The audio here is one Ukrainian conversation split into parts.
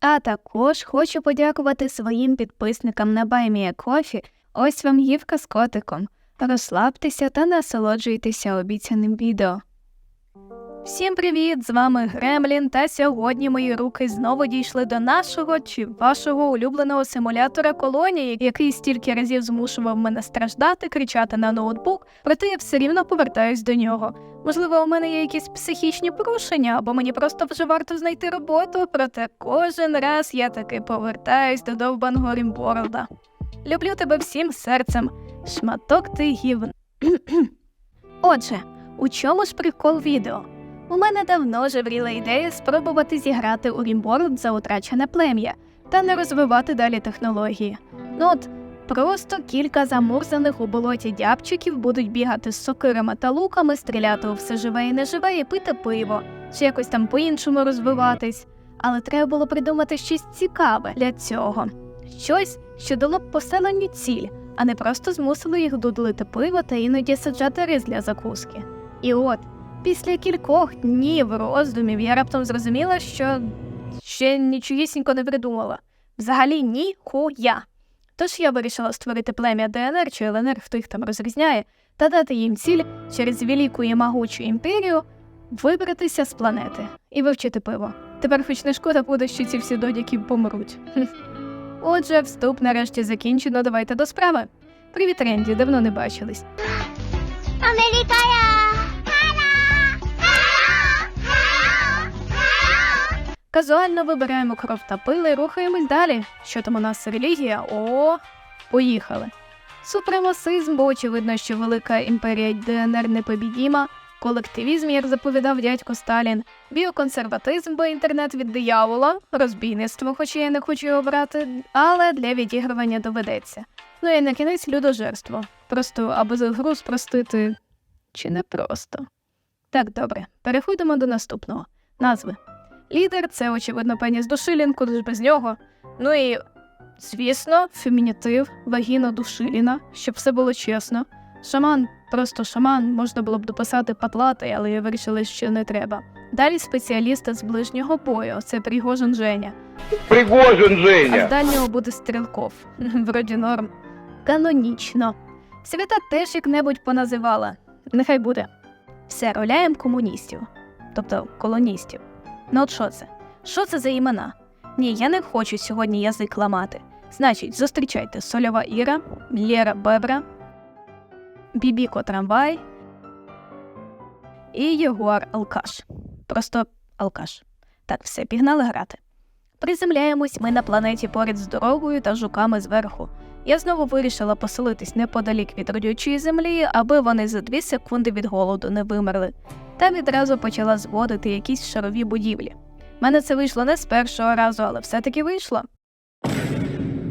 А також хочу подякувати своїм підписникам на BuyMeACoffee. Ось вам гівка з котиком. Розслабтеся та насолоджуйтеся обіцяним відео. Всім привіт! З вами Гремлін, та сьогодні мої руки знову дійшли до нашого чи вашого улюбленого симулятора колонії, який стільки разів змушував мене страждати, кричати на ноутбук, проте я все рівно повертаюсь до нього. Можливо, у мене є якісь психічні порушення, або мені просто вже варто знайти роботу, проте кожен раз я таки повертаюсь до довбаного Рімворлда. Люблю тебе всім серцем, шматок ти гівн. Отже, у чому ж прикол відео? У мене давно жевріла ідея спробувати зіграти у Rimworld за утрачене плем'я та не розвивати далі технології. Ну от просто кілька замурзаних у болоті дябчиків будуть бігати з сокирами та луками, стріляти у все живе і неживе і пити пиво, чи якось там по-іншому розвиватись. Але треба було придумати щось цікаве для цього, щось, що дало б поселенню ціль, а не просто змусило їх дудлити пиво та іноді саджати рис для закуски. І от. Після кількох днів роздумів я раптом зрозуміла, що ще нічогісінько не придумала. Взагалі ніхуя. Тож я вирішила створити плем'я ДНР чи ЛНР, хто їх там розрізняє, та дати їм ціль через велику і могучу імперію вибратися з планети і вивчити пиво. Тепер хоч не шкода буде, що ці всі додяки помруть. Отже, вступ нарешті закінчено. Давайте до справи. Привіт, Ренді, давно не бачились. А! Казуально вибираємо кров та пили рухаємось далі. Що там у нас релігія? О, поїхали. Супремасизм, бо очевидно, що велика імперія ДНР непобідіма, колективізм, як заповідав дядько Сталін, біоконсерватизм, бо інтернет від диявола, розбійництво, хоча я не хочу його брати, але для відігрування доведеться. Ну і на кінець людожерство. Просто аби за гру спростити. Чи не просто? Так, добре, переходимо до наступного. Назви. Лідер це, очевидно, пеніс Душилін, куди без нього. Ну і, звісно, фемінітив, вагіна Душиліна, щоб все було чесно. Шаман, просто шаман, можна було б дописати патлатий, але я вирішила, що не треба. Далі спеціаліста з ближнього бою, це Пригожин Женя. Пригожин А з дальнього буде стрілков. Вроді норм. Канонічно. Свята теж як-небудь поназивала. Нехай буде. Все, роляєм комуністів, тобто колоністів. Ну от що це? Що це за імена? Ні, я не хочу сьогодні язик ламати. Значить, зустрічайте Сольова Іра, Лєра Бебра, Бібіко Трамвай і Єгуар Алкаш. Просто Алкаш. Так, все, пігнали грати. Приземляємось ми на планеті поряд з дорогою та жуками зверху. Я знову вирішила поселитись неподалік від родючої землі, аби вони за дві секунди від голоду не вимерли, та відразу почала зводити якісь шарові будівлі. Мене це вийшло не з першого разу, але все-таки вийшло.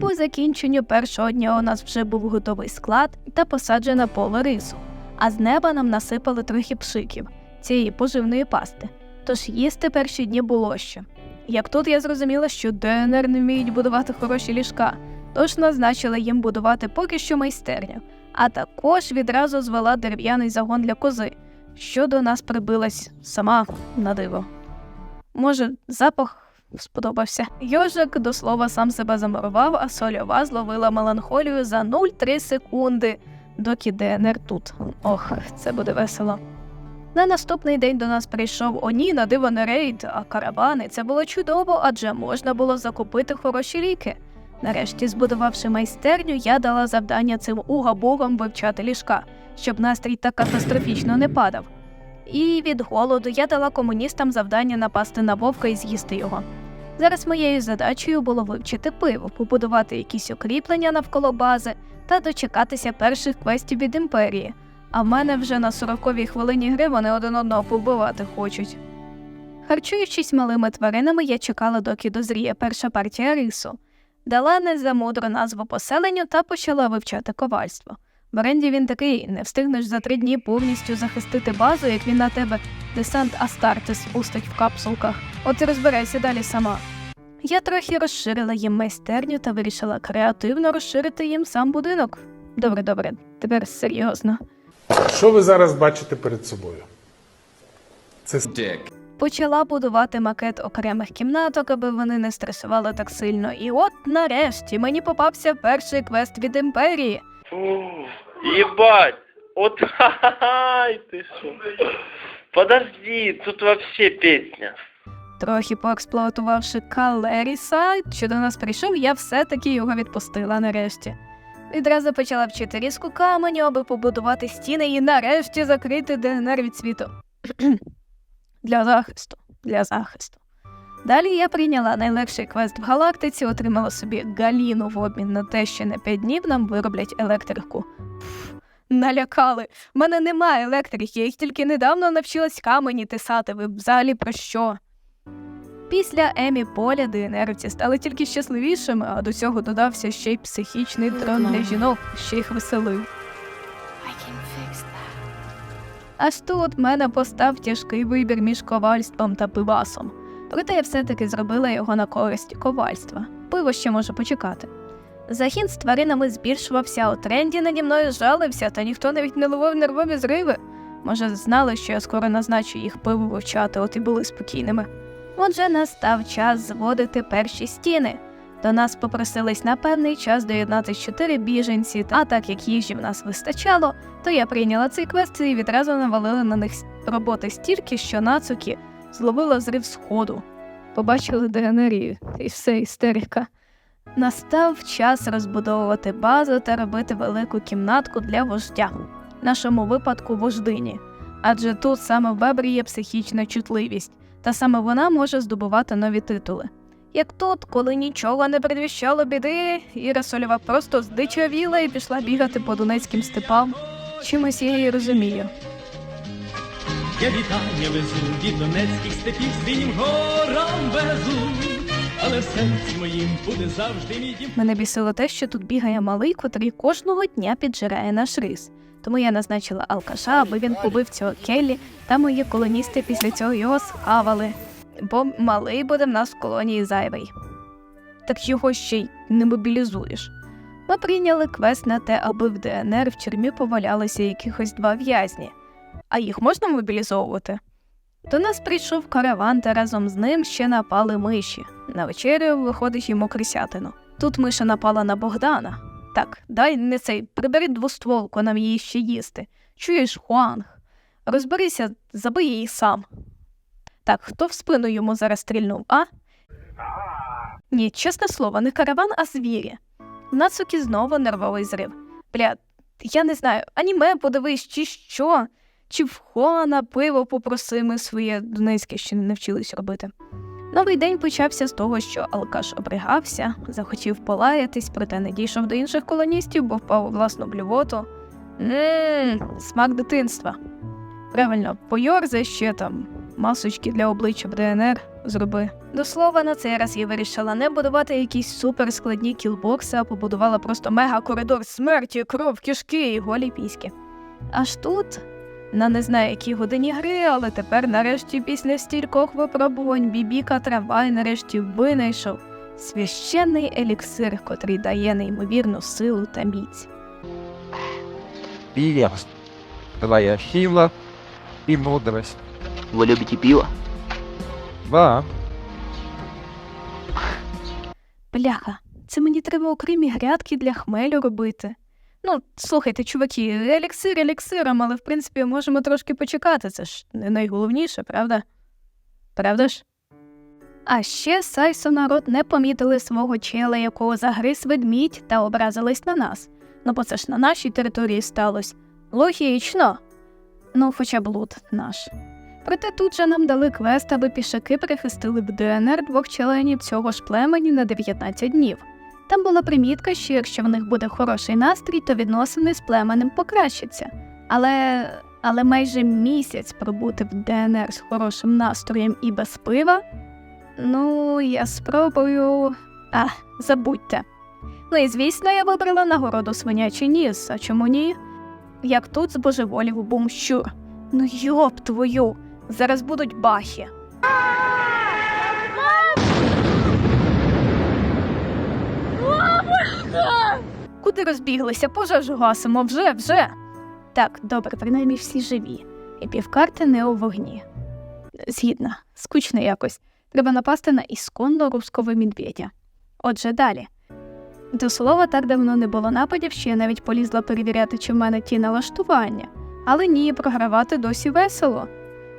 По закінченню першого дня у нас вже був готовий склад та посаджена поле рису, а з неба нам насипали трохи пшиків цієї поживної пасти. Тож їсти перші дні було що. Як тут я зрозуміла, що ДНР не вміють будувати хороші ліжка, тож назначила їм будувати поки що майстерню, а також відразу звела дерев'яний загон для кози, що до нас прибилась сама на диво. Може, запах сподобався. Йожик до слова сам себе замурував, а сольова зловила меланхолію за 0,3 секунди, доки ДНР тут. Ох, це буде весело. На наступний день до нас прийшов Оні на диво не рейд, а каравани. Це було чудово, адже можна було закупити хороші ліки. Нарешті, збудувавши майстерню, я дала завдання цим угабугам вивчати ліжка, щоб настрій так катастрофічно не падав. І від голоду я дала комуністам завдання напасти на вовка і з'їсти його. Зараз моєю задачею було вивчити пиво, побудувати якісь укріплення навколо бази та дочекатися перших квестів від імперії. А в мене вже на 40-й хвилині гри вони один одного побивати хочуть. Харчуючись малими тваринами, я чекала, доки дозріє перша партія рису. Дала незамудру назву поселенню та почала вивчати ковальство. В оренді він такий, не встигнеш за три дні повністю захистити базу, як він на тебе десант Астартес спустить в капсулках. От і розбирайся далі сама. Я трохи розширила їм майстерню та вирішила креативно розширити їм сам будинок. Добре, добре, тепер серйозно. Що ви зараз бачите перед собою? Це Dick. Почала будувати макет окремих кімнаток, аби вони не стресували так сильно. І от нарешті мені попався перший квест від імперії. Фу, ебать! Вот ха-ха-ха, ты шо? Подожди, тут вообще песня. Трохи поексплуатувавши Калеріса, що до нас прийшов, я все-таки його відпустила нарешті. Відразу почала вчити різку каменю, аби побудувати стіни і нарешті закрити ДНР від світу. для захисту. Для захисту. Далі я прийняла найлегший квест в галактиці, отримала собі галіну в обмін на те, що на 5 днів нам вироблять електрику. Пф, налякали. В мене немає електрики, я їх тільки недавно навчилась камені тисати. Ви взагалі про що? Після Емі Поля ДНРівці стали тільки щасливішими, а до цього додався ще й психічний трон для жінок, що їх веселив. Аж тут мене постав тяжкий вибір між ковальством та пивасом. Проте я все-таки зробила його на користь ковальства. Пиво ще може почекати. Захід з тваринами збільшувався, у тренді наді мною жалився, та ніхто навіть не ловив нервові зриви. Може, знали, що я скоро назначу їх пиво вивчати, от і були спокійними. Отже, настав час зводити перші стіни. До нас попросились на певний час доєднатися чотири біженці, а так як їжі в нас вистачало, то я прийняла цей квест і відразу навалила на них роботи стільки, що нацуки зловила зрив сходу. Побачили ДНРі, і все істерика. Настав час розбудовувати базу та робити велику кімнатку для вождя, в нашому випадку вождині. Адже тут саме в бебрі є психічна чутливість, та саме вона може здобувати нові титули. Як тут, коли нічого не передвіщало біди, Іра Сольова просто здичавіла і пішла бігати по донецьким степам. Чимось я її розумію. Я вітання везу від донецьких степів свинім горам везу, але в серці моїм буде завжди мій дім. Мене бісило те, що тут бігає малий, котрий кожного дня піджирає наш рис. Тому я назначила алкаша, аби він побив цього Келлі, та мої колоністи після цього його схавали. Бо малий буде в нас в колонії зайвий. Так його ще й не мобілізуєш. Ми прийняли квест на те, аби в ДНР в тюрмі повалялися якихось два в'язні. А їх можна мобілізовувати? До нас прийшов караван, та разом з ним ще напали миші. На вечерю виходить йому крисятину. Тут миша напала на Богдана. Так, дай не цей, прибери двостволку, нам її ще їсти. Чуєш, Хуанг? Розберися, забий її сам. Так, хто в спину йому зараз стрільнув, а? Ні, чесне слово, не караван, а звірі. В Нацуки знову нервовий зрив. Бля, я не знаю, аніме подивись, чи що, чи в Хуана пиво попроси, ми своє донецьке ще не навчились робити. Новий день почався з того, що алкаш обригався, захотів полаятись, проте не дійшов до інших колоністів, бо впав у власну блювоту. Ммм, смак дитинства. Правильно, пойорзай ще там, масочки для обличчя в ДНР зроби. До слова, на цей раз я вирішила не будувати якісь суперскладні кілбокси, а побудувала просто мега-коридор смерті, кров, кишки і голі піськи. Аж тут, на не знаю якій годині гри, але тепер нарешті після стількох випробувань Бібіка Трамвай нарешті винайшов священний еліксир, котрий дає неймовірну силу та міць. Пиво. Твоя сила и мудрость. Вы любите пиво? Да. Бляха, це мені треба окремі грядки для хмелю робити. Ну, слухайте, чуваки, еліксир еліксиром, але в принципі можемо трошки почекати. Це ж не найголовніше, правда? Правда ж? А ще Сайсо народ не помітили свого чела, якого загриз ведмідь, та образились на нас. Ну, бо це ж на нашій території сталося. Логічно. Ну, хоча б лут наш. Проте тут же нам дали квест, аби пішаки прихистили в ДНР двох членів цього ж племені на 19 днів. Там була примітка, що якщо в них буде хороший настрій, то відносини з племенем покращаться. Але, але майже місяць пробути в ДНР з хорошим настроєм і без пива. Ну, я спробую. А, забудьте. Ну і звісно, я вибрала нагороду свинячий ніс, а чому ні? Як тут збожеволів бумщур. Ну йоп твою, зараз будуть бахи. Куди розбіглися? Пожежу гасимо, вже, вже. Так, добре, принаймні всі живі. І півкарти не у вогні. Згідна, скучно якось. Треба напасти на ісконно руського медведя. Отже, далі. До слова, так давно не було нападів, що я навіть полізла перевіряти, чи в мене ті налаштування. Але ні, програвати досі весело.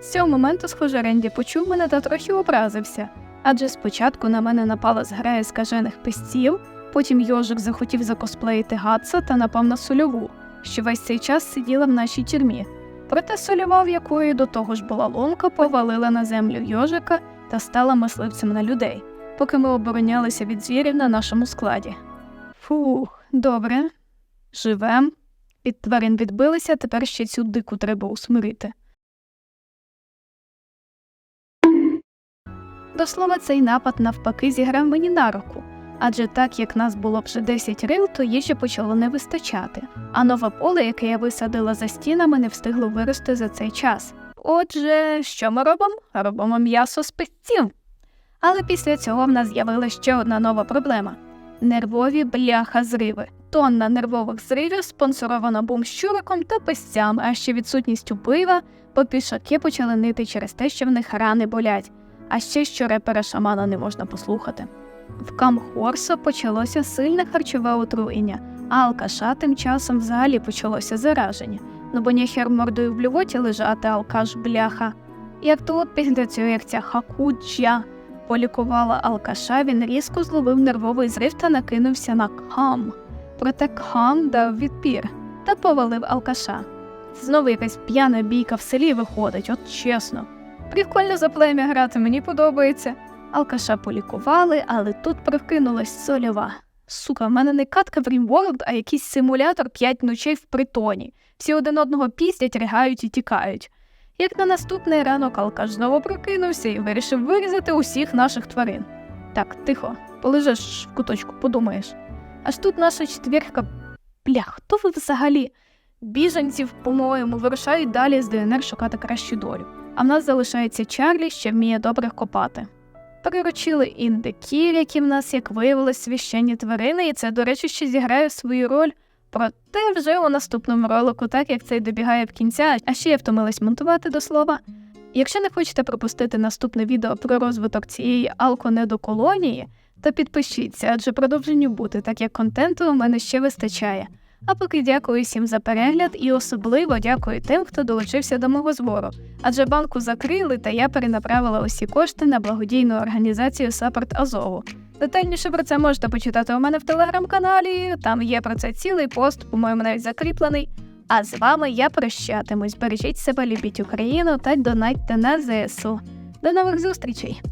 З цього моменту, схоже, Ренді почув мене та трохи образився. Адже спочатку на мене напала зграя скажених пестів, потім йожик захотів закосплеїти Гатса та напав на сольову, що весь цей час сиділа в нашій тюрмі. Проте сольова, якої до того ж була ломка, повалила на землю йожика та стала мисливцем на людей, поки ми оборонялися від звірів на нашому складі. Фух, добре. Живем. Від тварин відбилися, тепер ще цю дику треба усмирити. До слова, цей напад навпаки зіграв мені на руку, адже так як нас було вже 10 рил, то їжі почало не вистачати, а нове поле, яке я висадила за стінами, не встигло вирости за цей час. Отже, що ми робимо? Робимо м'ясо з пестів. Але після цього в нас з'явилася ще одна нова проблема нервові бляха-зриви. Тонна нервових зривів спонсорована бум-щуриком та пестями, а ще відсутністю пива, бо пішаки почали нити через те, що в них рани болять, а ще що репера шамана не можна послухати. В Камхорса почалося сильне харчове отруєння, а алкаша тим часом взагалі почалося зараження. Ну бо ніхер мордою в блювоті лежати алкаш бляха. Як тут після цього, як ця хакуджа полікувала алкаша, він різко зловив нервовий зрив та накинувся на кхам. Проте кхам дав відпір та повалив алкаша. Знову якась п'яна бійка в селі виходить, от чесно. Прикольно за плем'я грати, мені подобається. Алкаша полікували, але тут прокинулась сольова. Сука, в мене не катка в Rimworld, а якийсь симулятор п'ять ночей в притоні. Всі один одного піздять, ригають і тікають. Як на наступний ранок алкаш знову прокинувся і вирішив вирізати усіх наших тварин. Так, тихо, полежиш в куточку, подумаєш. Аж тут наша четвірка. Бля, хто ви взагалі? Біженців, по-моєму, вирушають далі з ДНР шукати кращу долю. А в нас залишається Чарлі, що вміє добре копати. Приручили індиків, які в нас, як виявилось, священні тварини, і це, до речі, ще зіграє свою роль. Проте вже у наступному ролику, так як цей добігає в кінця, а ще я втомилась монтувати до слова. Якщо не хочете пропустити наступне відео про розвиток цієї алконедоколонії, то підпишіться, адже продовженню бути, так як контенту у мене ще вистачає. А поки дякую всім за перегляд і особливо дякую тим, хто долучився до мого збору. Адже банку закрили, та я перенаправила усі кошти на благодійну організацію Саппорт Азову. Детальніше про це можете почитати у мене в телеграм-каналі. Там є про це цілий пост, по-моєму, навіть закріплений. А з вами я прощатимусь. Бережіть себе, любіть Україну та донатьте на ЗСУ. До нових зустрічей!